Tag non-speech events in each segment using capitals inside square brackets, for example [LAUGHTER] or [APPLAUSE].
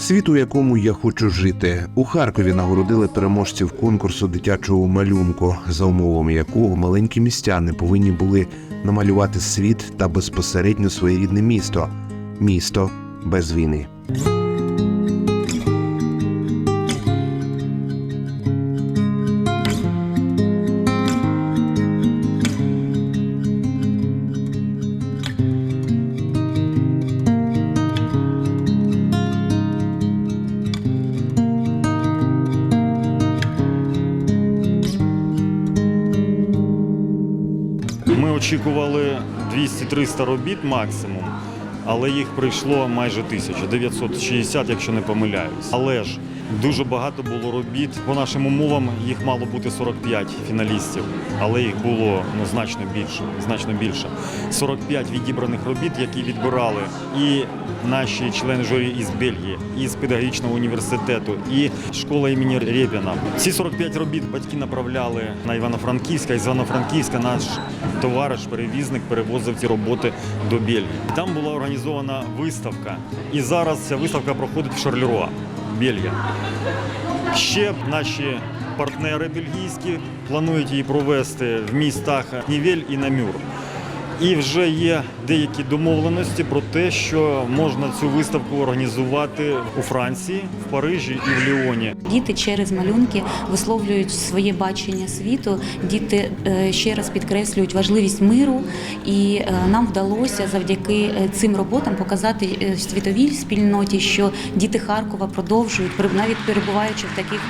Світ, у якому я хочу жити. У Харкові нагородили переможців конкурсу дитячого малюнку, за умовами якого маленькі містяни повинні були намалювати світ та безпосередньо своєрідне місто місто без війни. Ми очікували 200-300 робіт максимум, але їх прийшло майже 1000, 960, якщо не помиляюсь. Але ж дуже багато було робіт. По нашим умовам їх мало бути 45 фіналістів, але їх було ну, значно більше. Значно більше. 45 відібраних робіт, які відбирали і наші члени журі із Бельгії, із педагогічного університету, і школа імені Рєпіна. Ці 45 робіт батьки направляли на Івано-Франківська. Із Івано-Франківська наш товариш, перевізник перевозив ці роботи до Бельгії. Там була організована виставка, і зараз ця виставка проходить в Шарлеруа, Бельгія. Ще наші партнери бельгійські планують її провести в містах Нівель і Намюр. І вже є деякі домовленості про те, що можна цю виставку організувати у Франції, в Парижі і в Ліоні. Діти через малюнки висловлюють своє бачення світу. Діти е, ще раз підкреслюють важливість миру, і е, нам вдалося завдяки е, цим роботам показати світовій спільноті, що діти Харкова продовжують, навіть перебуваючи в таких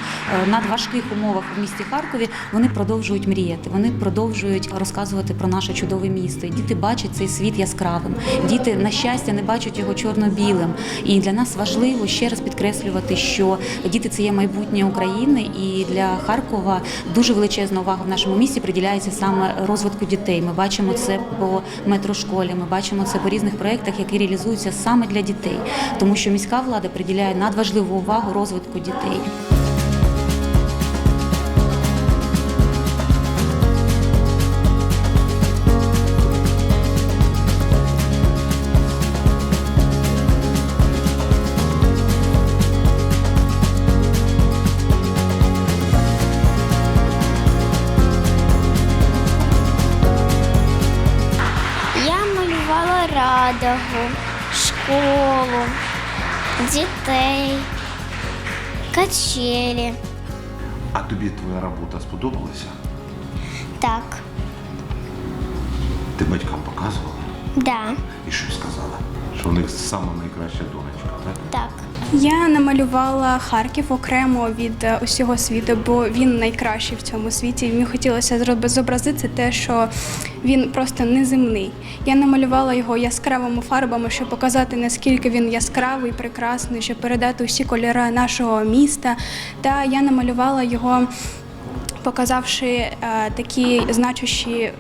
надважких умовах в місті Харкові, вони продовжують мріяти. Вони продовжують розказувати про наше чудове місто. Діти бачать цей світ яскравим. Діти, на щастя, не бачать його чорно-білим. І для нас важливо ще раз підкреслювати, що діти це є майбутнє України, і для Харкова дуже величезна увага в нашому місті приділяється саме розвитку дітей. Ми бачимо це по метрошколі, ми бачимо це по різних проєктах, які реалізуються саме для дітей, тому що міська влада приділяє надважливу увагу розвитку дітей. Малювала школу, дітей, качелі. А тобі твоя робота сподобалася? Так, Ти батькам показувала да, і що сказала? Що в них сама найкраща донечка, так? так. Я намалювала Харків окремо від е, усього світу, бо він найкращий в цьому світі. Мені хотілося зобразити те, що він просто неземний. Я намалювала його яскравими фарбами, щоб показати, наскільки він яскравий, прекрасний, щоб передати усі кольори нашого міста. Та я намалювала його, показавши е, такі значущі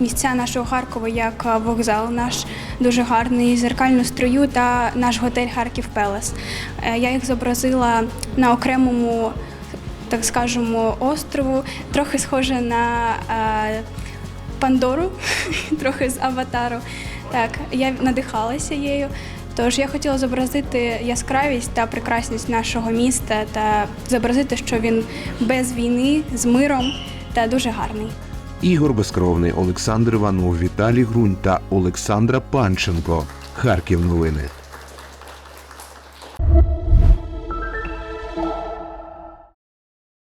місця нашого Харкова, як е, вокзал наш дуже гарний, зеркальну строю та наш готель Харків Пелес. Е, Я їх зобразила на окремому, так скажемо, острову, трохи схоже на е, Пандору, [LAUGHS] трохи з аватару. Так, я надихалася її. Тож я хотіла зобразити яскравість та прекрасність нашого міста та зобразити, що він без війни, з миром та дуже гарний. Ігор Безкровний, Олександр Іванов, Віталій Грунь та Олександра Панченко. Харків новини.